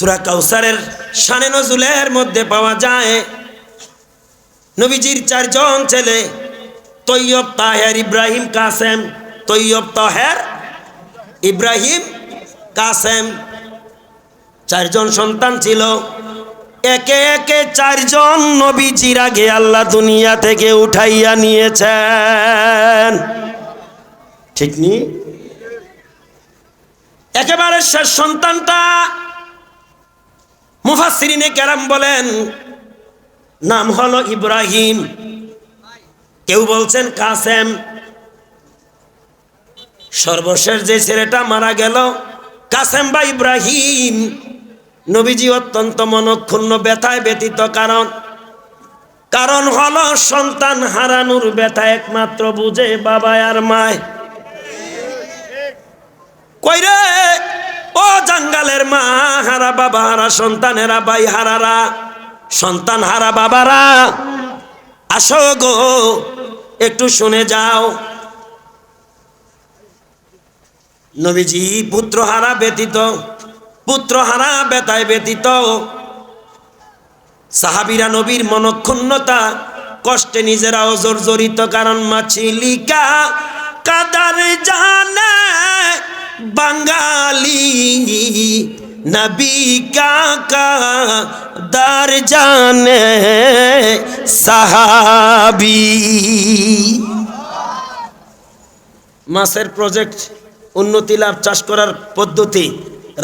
সুরা কাউসারের শানে নজুলের মধ্যে পাওয়া যায়। নবীজির চারজন ছেলে, তৈয়ব তাহের ইব্রাহিম কাসেম, তৈয়ব তাহের ইব্রাহিম কাসেম। চারজন সন্তান ছিল। একে একে চারজন নবীজির আগে আল্লাহ দুনিয়া থেকে উঠাইয়া নিয়েছেন। ঠিক নি? একেবারে শেষ সন্তানটা মুফাসিরিনে কেরাম বলেন, নাম হলো ইব্রাহিম। কেউ বলছেন কাসেম। সর্বশেষ যে ছেলেটা মারা গেল, কাসেম বা ইব্রাহিম। নবীজি অত্যন্ত মনক্ষুণ্ণ, ব্যথায় ব্যতীত কারণ। কারণ হলো সন্তান হারানোর ব্যথা একমাত্র বুঝে বাবা আর মায়। কইরে ও জাঙ্গালের মা, হারা বাবা, হারা সন্তানেরা, ভাই হারারা, সন্তান হারা বাবারা, আসো গো, একটু শুনে যাও। নবীজি পুত্র হারা ব্যতীত, পুত্র হারা বেতায় ব্যতীত, সাহাবিরা নবীর মনক্ষুণ্ণতা, কষ্টে নিজেরাও জর্জরিত, কারণ মাছিলিকা কাদার জানে বাঙালি, নবী কাকা, দার জানে সাহাবি। মাছের প্রজেক্ট উন্নতি লাভ, চাষ করার পদ্ধতি,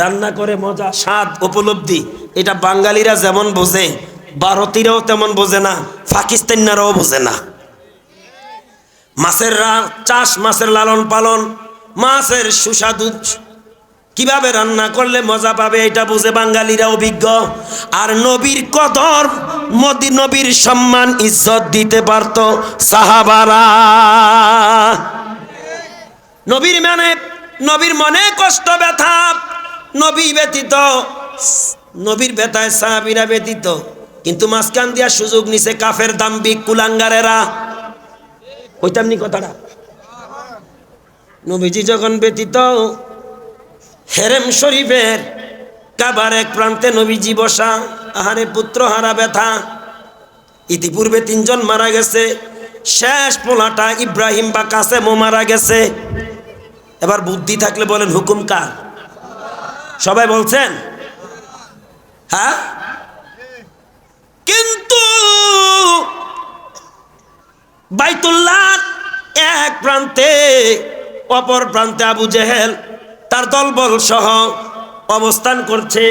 রান্না করে মজা, স্বাদ উপলব্ধি। এটা বাঙালিরা যেমন বোঝে, ভারতীয়রাও তেমন বোঝে না পাকিস্তানিরাও বোঝে না। মাছের চাষ, মাছের লালন পালন মাছের সুস্বাদু কীভাবে রান্না করলে মজা পাবে এটা বুঝে বাঙালিরা অভিজ্ঞ। আর নবীর কদর মোদি নবীর সম্মান ইজ্জত দিতে পারত সাহাবারা। নবীর মানে নবীর মনে কষ্ট, ব্যথা। নবী ব্যতীত নবীর ব্যথায় সাহাবিরা ব্যতীত কিন্তু মাঝখান দিয়া সুযোগ নিছে কাফের দাম্বিক কুলাঙ্গারেরা। কইতামনি কথাটা? নবীজি যখন ব্যতীত হেরেম শরীফের কাবার এক প্রান্তে নবীজি বসা, আহারে পুত্র হারা ব্যথা। ইতিপূর্বে তিনজন মারা গেছে, শেষ পোলাটা ইব্রাহিম বা কাসেমও মারা গেছে। এবার বুদ্ধি থাকলে বলেন, হুকুম কার? সবাই বলছেন? হ্যাঁ? কিন্তু বাইতুল্লাহ এক প্রান্তে অপর প্রান্তে আবু জেহেল, তার দলবল সহ অবস্থান করছে।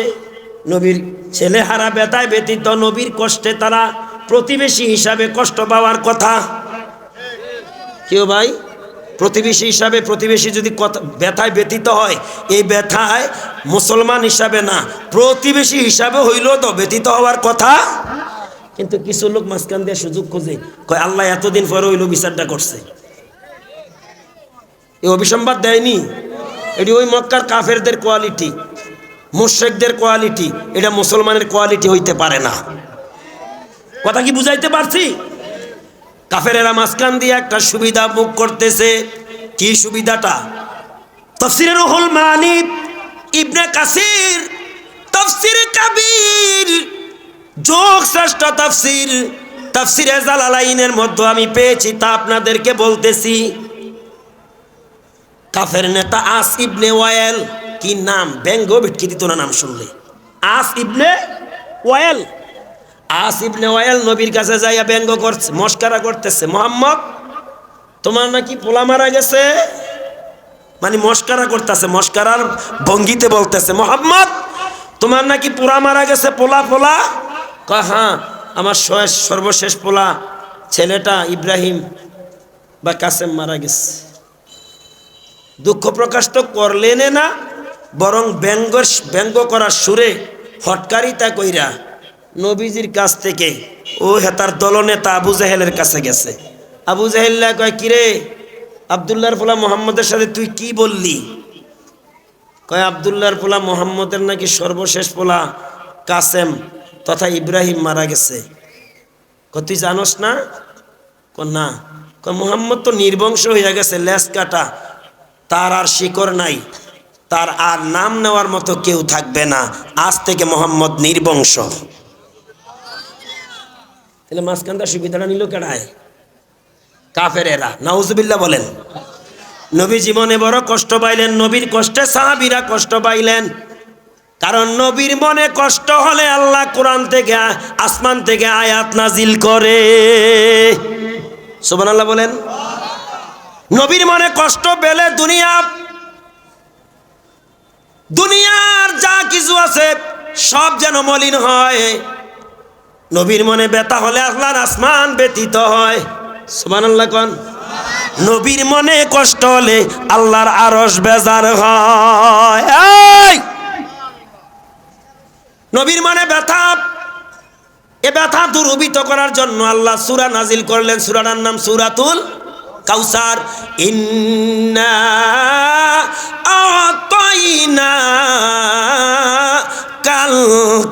নবীর ছেলে হারা বেতায় ব্যতীত নবীর কষ্টে তারা প্রতিবেশী হিসাবে কষ্ট পাওয়ার কথা। কেউ ভাই? প্রতিবেশী হিসাবে প্রতিবেশী যদি কথা ব্যথায় ব্যতীত হয়, এই ব্যথায় মুসলমান হিসাবে না, প্রতিবেশী হিসাবে হইলেও তো ব্যতীত হওয়ার কথা। কিন্তু কিছু লোক মাঝখান দিয়ে সুযোগ খোঁজে, কয়, আল্লাহ এতদিন পরে হইল বিচারটা করছে। এই অভিসম্বাদ দেয়নি। এটি ওই মক্কার কাফেরদের কোয়ালিটি মুর্শেকদের কোয়ালিটি এটা মুসলমানের কোয়ালিটি হইতে পারে না। কথা কি বুঝাইতে পারছি? কাফেরেরা মাঝখান দিয়ে একটা সুবিধা মুখ করতেছে। কি সুবিধাটা? তফসিরের রুহুল মানি ইবনে কাসির, তফসির কাবির। যোগ শ্রেষ্ঠ তফসির। তফসিরে জালালাইনের মধ্যে আমি পেয়েছি, তা আপনাদেরকে বলতেছি। কাফের নেতা আস ইবনে ওয়াইল। কি নাম? ব্যঙ্গ ভিটকি না নাম শুনলে। আস ইবনে ওয়াইল। আস ইবনে ওয়াইল নবীর কাছে যাইয়া ব্যঙ্গ করছে, মস্কারা করতেছে। মোহাম্মদ, তোমার নাকি পোলা মারা গেছে? মানে মস্কারা করতেছে, মস্কারার ভঙ্গিতে বলতেছে। মোহাম্মদ, তোমার নাকি পোলা মারা গেছে? পোলা পোলা? কয় হ্যাঁ আমার শেষ সর্বশেষ পোলা, ছেলেটা ইব্রাহিম বা কাসেম মারা গেছে। দুঃখ প্রকাশ তো করলেনে না, বরং ব্যঙ্গ ব্যঙ্গ করার সুরে হটকারিতা কইরা নবীজির কাছ থেকে, ও হেতার দলনেতা আবু জাহেলের কাছে গেছে। আবু জাহেল্লা কয়, কিরে, আবদুল্লাহর ফোলা মোহাম্মদের সাথে তুই কি বললি? কয়, আবদুল্লাহর পোলা মোহাম্মদের নাকি সর্বশেষ পোলা কাসেম তথা ইব্রাহিম মারা গেছে। ক তুই জানোস না? ক না। মোহাম্মদ তো নির্বংশ হইয়া গেছে লেস কাটা। তার আর শিকড় নাই। তার আর নাম নেওয়ার মতো কেউ থাকবে না। আজ থেকে মোহাম্মদ নির্বংশ। তাহলে মাঝখানটা সুবিধাটা নিল কেডায়? কাফের এরা নাউজুবিল্লাহ বলেন। নবী জীবনে বড় কষ্ট পাইলেন, নবীর কষ্টে সাহাবিরা কষ্ট পাইলেন। কারণ নবীর মনে কষ্ট হলে আল্লাহ কোরআন থেকে, আসমান থেকে আয়াত নাজিল করে। সুবান আল্লাহ বলেন। নবীর মনে কষ্ট পেলে দুনিয়া, দুনিয়ার যা কিছু আছে সব যেন মলিন হয়। নবীর মনে ব্যথা হলে আল্লাহর আসমান ব্যতীত হয়। আল্লাহ কন? নবীর মনে কষ্ট হলে আল্লাহর আরস বেজার হয়! নবীর মনে ব্যথা, এ ব্যথা দুরূপিত করার জন্য আল্লাহ সুরা নাজিল করলেন। সুরাটার নাম সুরাতুল কাউসার, ইন্না কাল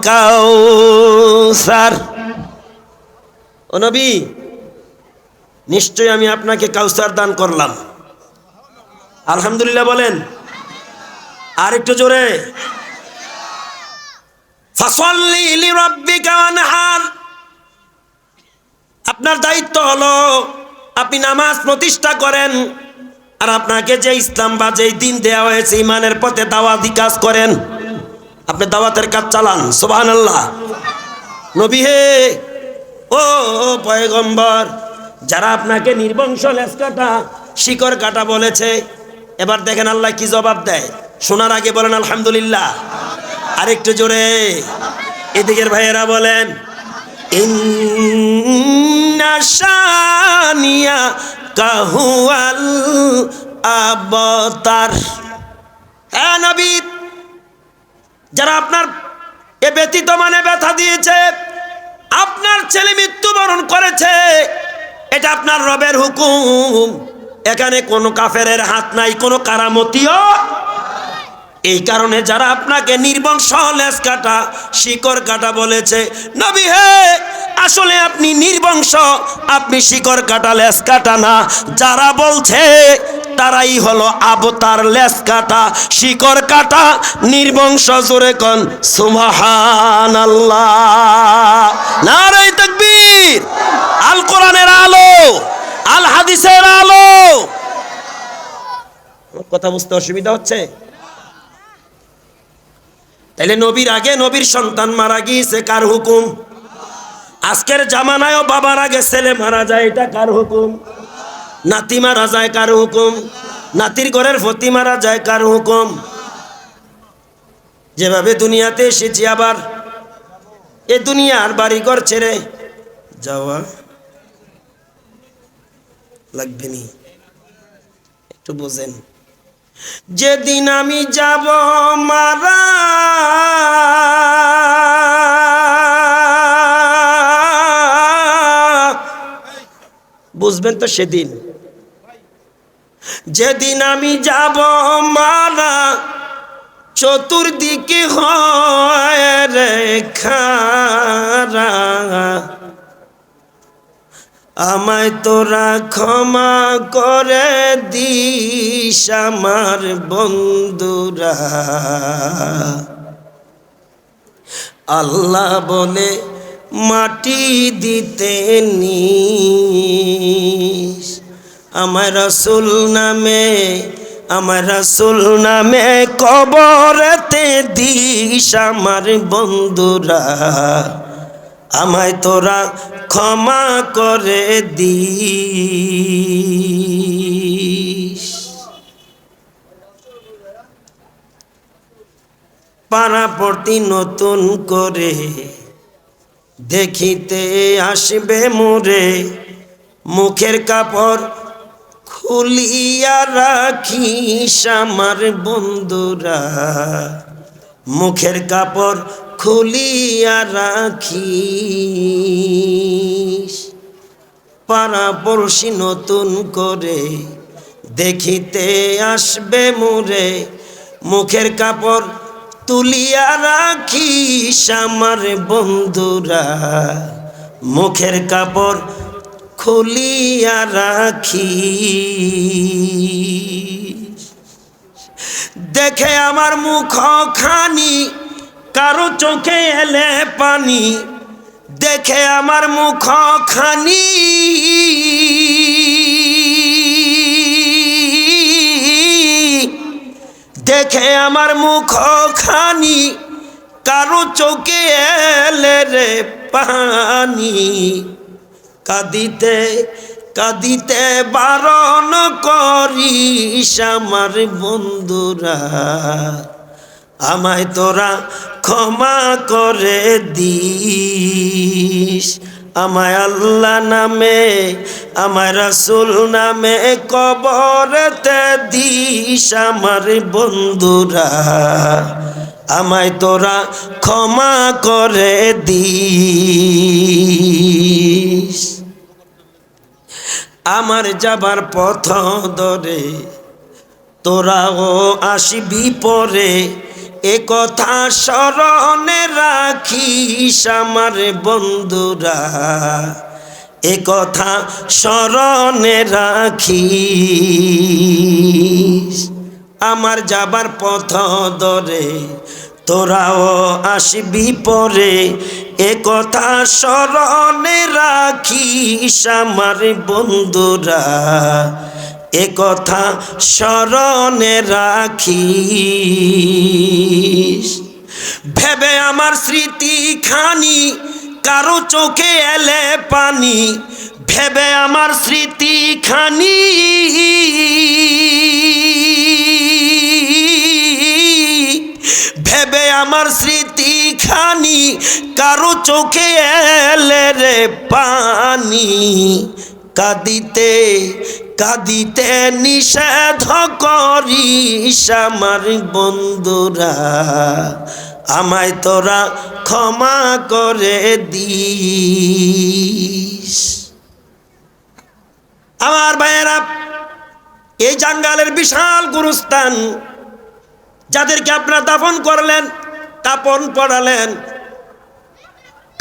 কাউসার। ও নবী নিশ্চয় আমি আপনাকে কাউসার দান করলাম। আলহামদুলিল্লাহ বলেন। আর একটু জোরে আপনার দায়িত্ব হলো আপনি নামাজ প্রতিষ্ঠা করেন আর আপনাকে যে ইসলাম বা যেই দিন দেওয়া হয়েছে ইমানের পথে দাওয়াতি কাজ করেন, আপনি দাওয়াতের কাজ চালান সোবাহান আল্লাহ নবী হে, ও পয়গম্বর, যারা আপনাকে নির্বংশ লেস কাটা শিকড় কাটা বলেছে, এবার দেখেন আল্লাহ কি জবাব দেয়। শোনার আগে বলেন আলহামদুলিল্লাহ। আরেকটু জোরে। এদিকের ভাইয়েরা বলেন ইন্নাশানিয়া কাহুয়াল আবতার। হ্যাঁ নবী, যারা আপনার এ ব্যতীত মানে ব্যথা দিয়েছে, আপনার ছেলে মৃত্যুবরণ করেছে, এটা আপনার রবের হুকুম। এখানে কোনো কাফেরের হাত নাই, কোনো কারামতিও। এই কারণে যারা আপনাকে নির্বংশ লেস কাটা শিকড় কাটা বলেছে, নবী হে আসলে আপনি নির্বংশ, আপনি শিকড় কাটা লেস কাটা না। যারা বলছে তারাই হলো আবতার লেস কাটা, শিকড় কাটা, নির্বংশ জোরে কন সুমাহান আল্লাহ নারাই তকবীর। আল কোরআনের আলো, আল হাদিসের আলো। কথা বুঝতে অসুবিধা হচ্ছে? তাইলে নবীর আগে নবীর সন্তান মারা গিয়েছে, কার হুকুম? আজকের জামানায়ও বাবার আগে ছেলে মারা যায়, এটা কার হুকুম? নাতি মারা যায় কার হুকুম? নাতির ঘরের ফতি মারা যায় কার হুকুম? যেভাবে দুনিয়াতে এসেছি আবার, এ দুনিয়ার বাড়িঘর ছেড়ে যাওয়া লাগবে নি। একটু বোঝেন। যেদিন আমি যাব মারা বুঝবেন তো সেদিন। যেদিন আমি যাব মারা চতুর্দিকে হয় খারা আমায় তোরা ক্ষমা করে দিস আমার বন্ধুরা। আল্লাহ বলে মাটি দিতে আমার রসুল নামে, আমার রসুল নামে কবরতে দিস আমার বন্ধুরা। আমায় তোরা ক্ষমা করে দিস। পাড়াপড়তি নতুন করে দেখিতে আসবে মোরে, মুখের কাপড় খুলিয়া রাখিস আমার বন্ধুরা। মুখের কাপড় খুলিয়া রাখিস। পাড়াপড়শি নতুন করে দেখিতে আসবে মোরে, মুখের কাপড় তুলিয়া রাখিস আমার বন্ধুরা, মুখের কাপড় খুলিয়া রাখিস। দেখে আমার মুখ খানি কারও চোখে এলে পানি। দেখে আমার মুখ খানি দেখে আমার মুখ খানি কারও চোখে এলে রে পানি। কাঁদিতে কাঁদিতে বারণ করিস আমার বন্ধুরা। আমায় তোরা ক্ষমা করে দিস। আমায় আল্লাহ নামে, আমার রাসুল নামে কবরতে দিস আমার বন্ধুরা। আমায় তোরা ক্ষমা করে দিস। আমার যাবার পথ ধরে, তোরাও আসবি পরে এ কথা স্মরণে রাখিস আমার বন্ধুরা। এ কথা স্মরণে রাখিস। আমার যাবার পথ ধরে তোরাও আসবি পরে। এ কথা স্মরণে রাখিস আমার বন্ধুরা। এ কথা স্মরণে রাখিস। ভেবে আমার স্মৃতি খানি, কারও চোখে এলে পানি। ভেবে আমার স্মৃতি খানি। ভেবে আমার স্মৃতি খানি, কারও চোখে এলে রে পানি। কাঁদিতে কাঁদিতে নিষেধ করিস আমার বন্ধুরা। আমায় তোরা ক্ষমা করে দিস। আমার ভাইয়েরা, এই জাঙ্গালের বিশাল গুরুস্থান, যাদেরকে আপনারা দাফন করলেন, কাপন পড়ালেন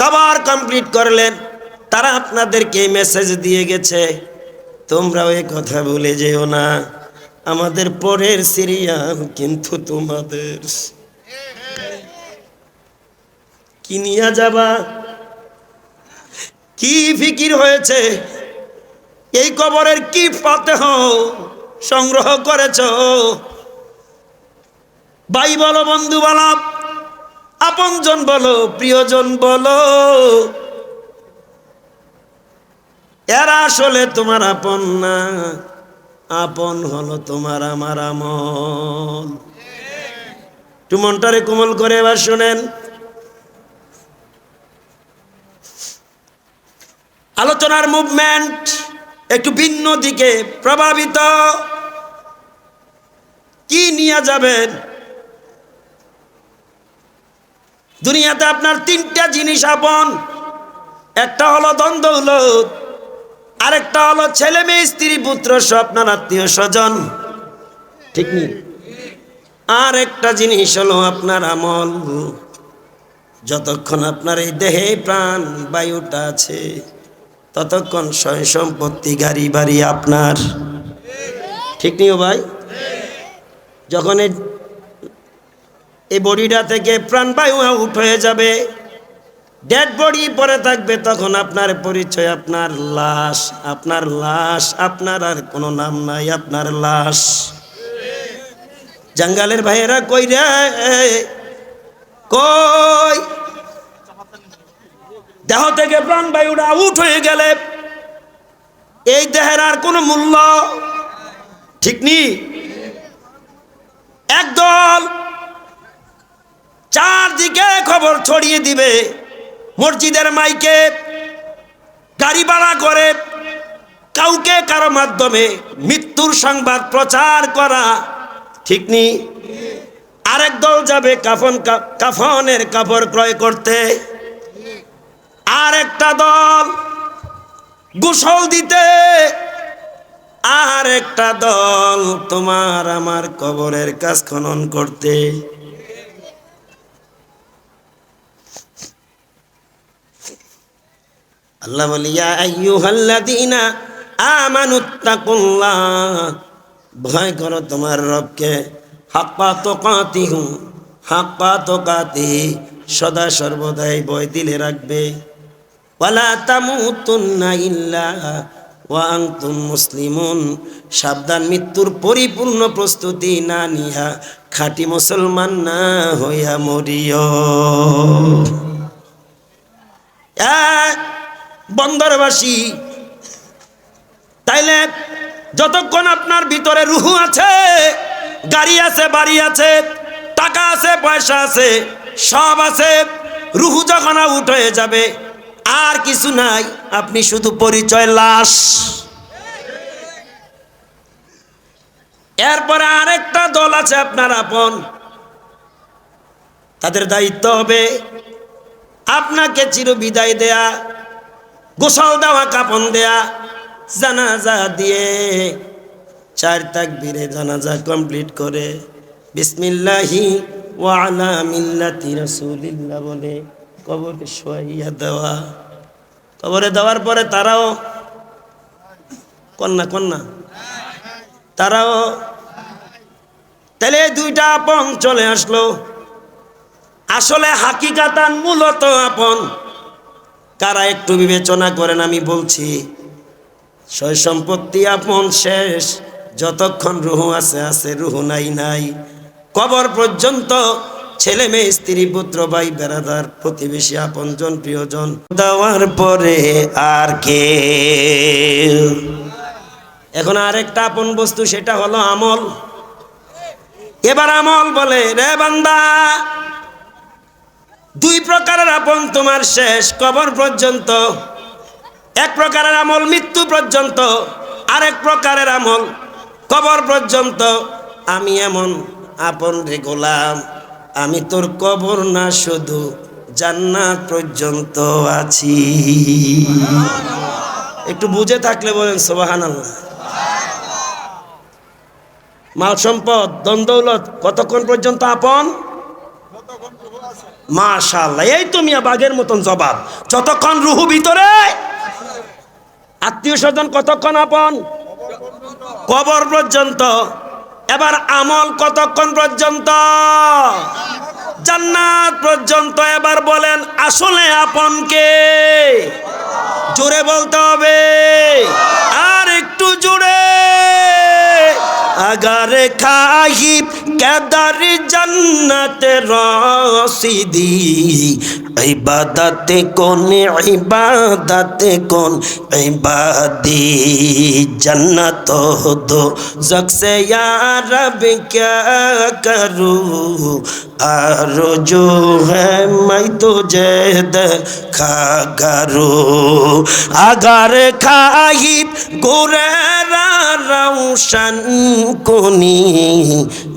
কবার কমপ্লিট করলেন, তারা আপনাদেরকে মেসেজ দিয়ে গেছে। তোমরাও এই কথা ভুলে যেও না। আমাদের পরের সিরিয়াল কিন্তু তোমাদের। কি নিয়ে যাবা? কি ফিকির হয়েছে? এই কবরের কি পাতে সংগ্রহ করেছ? ভাই বলো, বন্ধু বলো, আপনজন বলো, প্রিয়জন বলো। এরা আসলে তোমার আপন না। আপন হলো তোমার আমার আমল। একটু মনটারে কোমল করে এবার শোনেন। আলোচনার মুভমেন্ট একটু ভিন্ন দিকে প্রভাবিত। কি নিয়ে যাবেন? দুনিয়াতে আপনার তিনটা জিনিস আপন। একটা হলো দ্বন্দ্ব হলো আরেকটা হলো ছেলে মেয়ে, স্ত্রী, পুত্র আপনার আত্মীয় স্বজন। ঠিক নেই আর একটা জিনিস হলো আপনার আমল। যতক্ষণ আপনার এই দেহে প্রাণ, বায়ুটা আছে, ততক্ষণ সয় সম্পত্তি গাড়ি বাড়ি আপনার। ঠিক নিও ভাই? যখন এই এই বডিটা থেকে প্রাণবায়ু আউট হয়ে যাবে ডেড বডি পরে থাকবে, তখন আপনার পরিচয়, আপনার লাশ আপনার লাশ, আপনার আর কোনো নাম নাই, আপনার লাশ। জঙ্গালের ভাইয়েরা কই রে? কই? দেহ থেকে প্রাণ প্রাণবায়ুটা আউট হয়ে গেলে, এই দেহের আর কোনো মূল্য ঠিক নি? একদল চারদিকে খবর ছড়িয়ে দিবে। মসজিদের মাইকে গাড়ি ভাড়া করে, কাউকে কারও মাধ্যমে মৃত্যুর সংবাদ প্রচার করা, ঠিক নি? আরেক দল যাবে কাফন কাফনের কাপড় ক্রয় করতে। আর একটা দল গোসল দিতে। আর একটা দল তোমার আমার কবরের কাজ খনন করতে। আল্লাহ বলিয়া আইয়ুহাল্লাযীনা আমানুত্তাকুল্লাহ। ভয় করো তোমার রবকে। হাক্পা তোকাতিহু হাক্পা তোকাতিহি সদা সর্বদাই বয় দিলে রাখবে। ওয়ালা তামুতুন্না ইল্লা ওয়া আনতুম মুসলিমুন। সাবধান মৃত্যুর পরিপূর্ণ প্রস্তুতি না নিয়া খাঁটি মুসলমান না হইয়া মরিও। এ, বন্দরবাসী, তাইলে যতক্ষণ আপনার ভিতরে রুহু আছে, গাড়ি আছে, বাড়ি আছে, টাকা আছে, পয়সা আছে, সব আছে, রুহু যখন আউট হয়ে যাবে, আর কিছু নাই, আপনি শুধু পরিচয় লাশ। এরপরে আরেকটা দল আছে আপনার আপন। তাদের দায়িত্ব হবে আপনাকে চির বিদায় দেয়া গোসল দেওয়া কাপন দেয়া, জানাজা দিয়ে চার তাকবীরে জানাজা কমপ্লিট করে, বিসমিল্লাহি ওয়ালা মিল্লাতি রাসূলিল্লাহ বলে কবরে শোয়াইয়া দেওয়া। কবরে দেওয়ার পরে তারাও কন্যা কন্যা। তারাও এই দুইটা আপন চলে আসলো। আসলে হাকিকাতান মূলত আপন। কারা একটু বিবেচনা করেন, আমি বলছি, সয় সম্পত্তি আপন শেষ, যতক্ষণ রুহু আছে আছে রুহু নাই নাই। কবর পর্যন্ত ছেলে মেয়ে, স্ত্রী, পুত্র, ভাই, বেড়াদার, প্রতিবেশী, আপনজন, প্রিয়জন দেওয়ার পরে আর কে এখন আরেকটা আপন বস্তু, সেটা হলো আমল। এবার আমল বলে, রে বান্দা দুই প্রকারের আপন তোমার শেষ কবর পর্যন্ত। এক প্রকারের আমল মৃত্যু পর্যন্ত, আরেক প্রকারের আমল কবর পর্যন্ত। আমি এমন আপন রে গোলাম, আমি তোর কবর না, শুধু জান্নাত পর্যন্ত আছি। একটু বুঝে থাকলে বলেন সোবাহান মাল সম্পদ দ্বন্দ্বৌলত কতক্ষণ পর্যন্ত আপন? মাশাল্লাহ এই তো মিয়া বাঘের মতন জবাব। যতক্ষণ রুহু ভিতরে, আত্মীয় স্বজন কতক্ষণ আপন? কবর পর্যন্ত। এবার আমল কতক্ষণ পর্যন্ত? জান্নাত পর্যন্ত। এবার বলেন, আসলে আপনকে জোরে বলতে হবে। আর একটু জোরে। আগারে খাহিব কেদার জন্নত রসিদি ইবাদাতে কোন ইবাদাতে কোন? ইবাদি জন্নত দো জকসে সে রব, ক্যা করু? আর জো হ্যাঁ মাই তো জেদ খা করু। আগার খাই গোরে রৌশন কোনি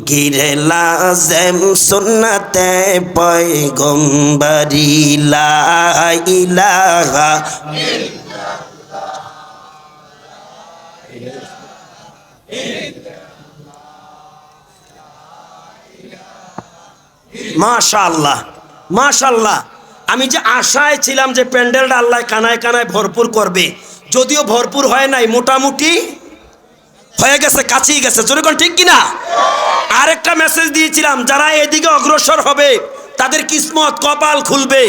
গিরে লাজেম সুন্নতে পয় গম্বরি লা ইলাহা মাশাল্লাহ মাশাল্লাহ আমি যে আশায় ছিলাম যে প্যান্ডেলটা আল্লাহ কানায় কানায় ভরপুর করবে, যদিও ভরপুর হয় নাই, মোটামুটি হয়ে গেছে, কাছেই গেছে। জোরেখন ঠিক কিনা? আরেকটা মেসেজ দিয়েছিলাম, যারা এদিকে অগ্রসর হবে তাদের কিসমত কপাল খুলবে।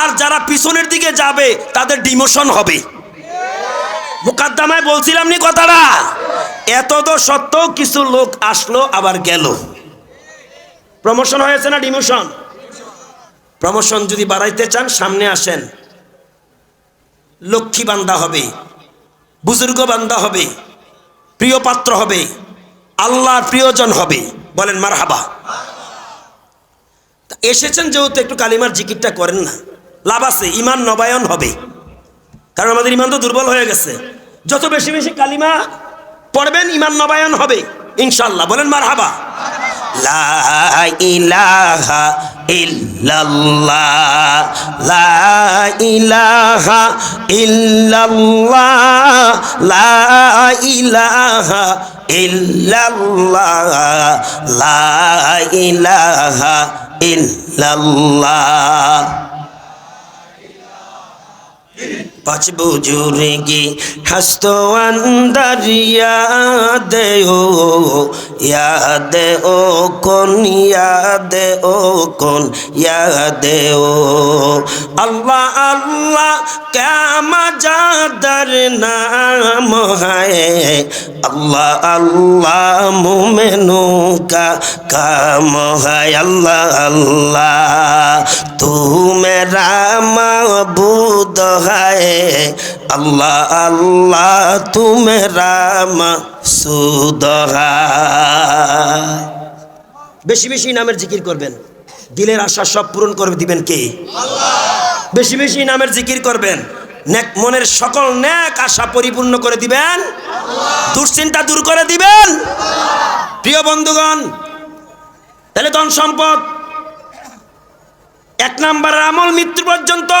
আর যারা পিছনের দিকে যাবে, তাদের ডিমোশন হবে। মুকাদ্দামায় বলছিলাম নি কথাটা? এত তো সত্ত্বেও কিছু লোক আসলো, আবার গেল। প্রমোশন হয়েছে না ডিমোশন? প্রমোশন যদি বাড়াইতে চান, সামনে আসেন। লক্ষ্মী বান্দা হবে, বুজুর্গ বান্দা হবে, প্রিয় পাত্র হবে, আল্লাহর প্রিয়জন হবে। বলেন মার হাবা এসেছেন যেহেতু একটু কালিমার জিকিরটা করেন না। লাভ আছে ইমান নবায়ন হবে। কারণ আমাদের ইমান তো দুর্বল হয়ে গেছে। যত বেশি বেশি কালিমা পড়বেন ইমান নবায়ন হবে ইনশাল্লাহ বলেন মার হাবা ইল্লাল্লাহ লা ইলাহা ইল্লাল্লাহ লা ইলাহা ইল্লাল্লাহ পাঁচ বুজুর্গি হস্ত আন্দারিয়া দেহ याद ओ कौन याद ओ कौन याद ओ अल्लाह अल्लाह क्या मजादर नाम है अल्लाह अल्लाह मोमेनों का काम है अल्लाह अल्लाह तू मेरा मबूद है अल्लाह अल्लाह तू मेरा বেশি বেশি নামের জিকির করবেন। দিলের আশা সব পূরণ করে দিবেন কে? বেশি বেশি নামের জিকির করবেন। মনের সকল ন্যাক আশা পরিপূর্ণ করে দিবেন। দুশ্চিন্তা দূর করে দিবেন। প্রিয় বন্ধুগণ তাহলে ধন সম্পদ। এক নাম্বার আমল মৃত্যু পর্যন্ত।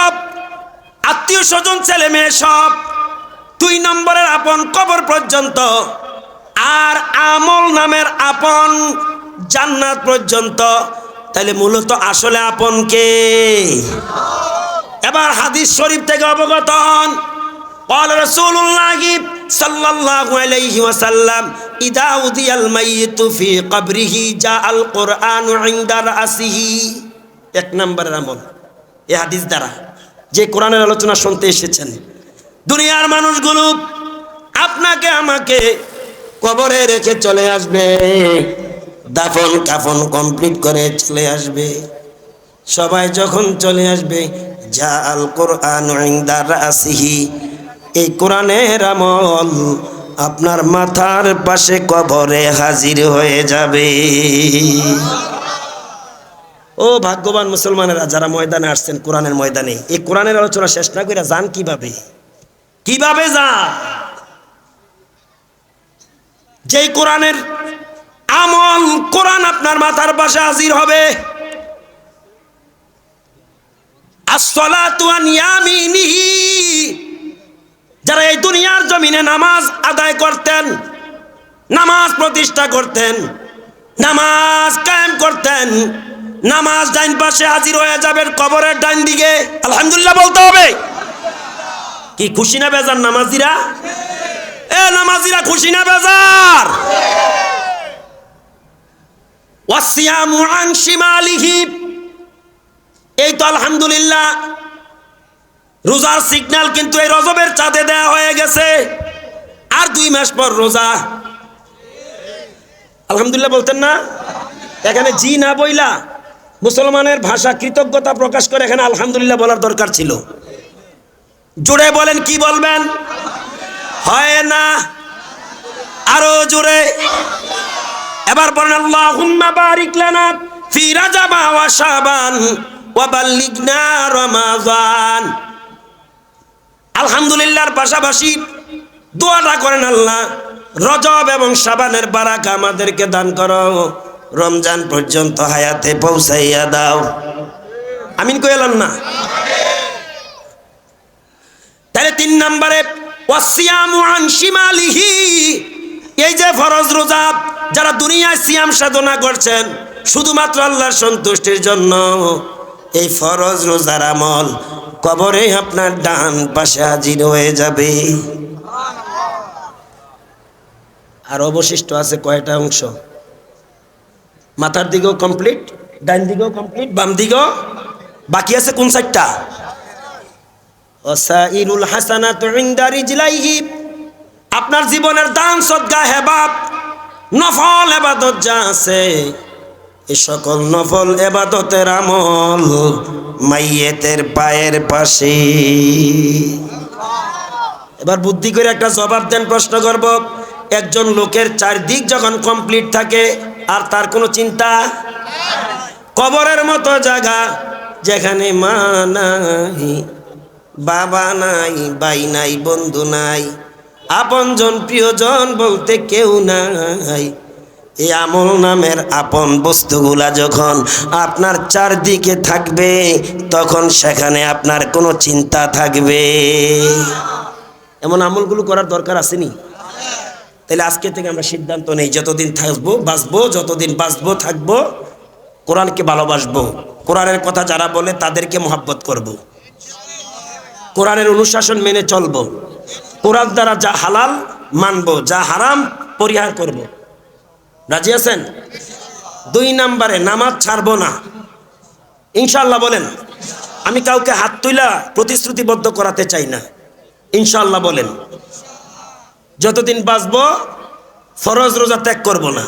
আত্মীয় স্বজন ছেলে মেয়ে সব। দুই নম্বরের আপন কবর পর্যন্ত। আর আমল নামের আপন জান্নাত পর্যন্ত তাহলে মূলত আসলে আপন কে এবার হাদিস শরীফ থেকে অবগত হন قال رسول الله صلى الله عليه وسلم إذا أودي الميت في قبره جاء القرآن عند رأسه এক নম্বরের আমল এই হাদিস দ্বারা যে কোরআনের আলোচনা শুনতে এসেছেন দুনিয়ার মানুষগুলো আপনাকে আমাকে কবরে রেখে চলে আসবে। দাফন কাফন কমপ্লিট করে চলে আসবে। সবাই যখন চলে আসবে যা আল কোরআন আসিহি এই কোরআনের আমল আপনার মাথার পাশে কবরে হাজির হয়ে যাবে। ও ভাগ্যবান মুসলমানেরা, যারা ময়দানে আসছেন, কোরআনের ময়দানে, এই কোরআনের আলোচনা শেষ না করে যান কীভাবে? কীভাবে যা যেই কোরআনের আমল কোরআন আপনার মাথার পাশে হাজির হবে। যারা এই দুনিয়ার জমিনে নামাজ আদায় করতেন, নামাজ প্রতিষ্ঠা করতেন, নামাজ কায়েম করতেন, নামাজ ডাইন পাশে হাজির হয়ে যাবেন কবরের ডাইন দিকে। আলহামদুলিল্লাহ বলতে হবে। কি খুশি না বেজার নামাজিরা? নামাজিরা খুশি না বেজার? এই তো আলহামদুলিল্লাহ, রোজার সিগন্যাল কিন্তু এই রজবের চাঁদে দেয়া হয়ে গেছে। আর দুই মাস পর রোজা। আলহামদুলিল্লাহ বলতেন না? এখানে জি না বইলা, মুসলমানের ভাষা কৃতজ্ঞতা প্রকাশ করে এখানে আলহামদুলিল্লাহ বলার দরকার ছিল। জোরে বলেন কি বলবেন? হয় না। আরও জোরে। এবার বলেন, আল্লাহুম্মা বারিক লানা ফি রাজাবা ওয়া শাবান ওয়া বাল্লিগনা রমাজান। আলহামদুলিল্লাহর পাশাপাশি দোয়াটা করেন আল্লাহ, রজব এবং শাবানের বারাক আমাদেরকে দান করো। রমজান পর্যন্ত হায়াতে পৌঁছাইয়া দাও। আমিন কইলাম না। তাহলে তিন নম্বরে এই যে ফরজ রোজা, যারা দুনিয়ায় সিয়াম সাধনা করছেন, শুধুমাত্র আল্লাহর সন্তুষ্টির জন্য, এই ফরজ রোজার আমল কবরে আপনার ডান পাশে হাজির হয়ে যাবে। আর অবশিষ্ট আছে কয়টা অংশ? মাথার দিকেও কমপ্লিট ডান দিকেও কমপ্লিট বাম দিকেও। বাকি আছে কোন সাইডটা ওসাইরুল হাসানাতু ইনদা রিজলাইহি। আপনার জীবনের দান সদ্গা হেবাব নফল এবাদত যা আছে এই সকল নফল এবাদতের আমল মাইয়েতের পায়ের পাশে। এবার বুদ্ধি করে একটা জবাব দেন, প্রশ্ন করব, একজন লোকের চারদিক যখন কমপ্লিট থাকে, আর তার কোনো চিন্তা? কবরের মতো জায়গা যেখানে মা বাবা নাই বাই নাই, বন্ধু নাই। আপন আপনজন প্রিয়জন বলতে কেউ নাই। এই আমল নামের আপন বস্তুগুলা যখন আপনার চারদিকে থাকবে, তখন সেখানে আপনার কোনো চিন্তা থাকবে। এমন আমলগুলো করার দরকার আসেনি তাহলে আজকে থেকে আমরা সিদ্ধান্ত নেই, যতদিন থাকব, বাঁচবো, যতদিন বাঁচবো, থাকব, কোরআনকে ভালোবাসবো। কোরআনের কথা যারা বলে তাদেরকে মোহাব্বত করব। কোরআনের অনুশাসন মেনে চলবো। কোরআন দ্বারা যা হালাল মানব, যা হারাম পরিহার করব। রাজি আছেন? দুই নাম্বারে নামাজ ছাড়বো না। ইনশাল্লাহ বলেন, আমি কাউকে হাত তুইলা প্রতিশ্রুতিবদ্ধ করাতে চাই না। ইনশাল্লাহ বলেন, যতদিন বাঁচব, ফরজ রোজা ত্যাগ করব না।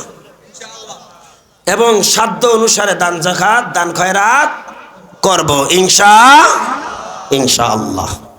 এবং সাধ্য অনুসারে দান জাকাত, দান খয়রাত করব। ইনশা ইনশাআল্লাহ।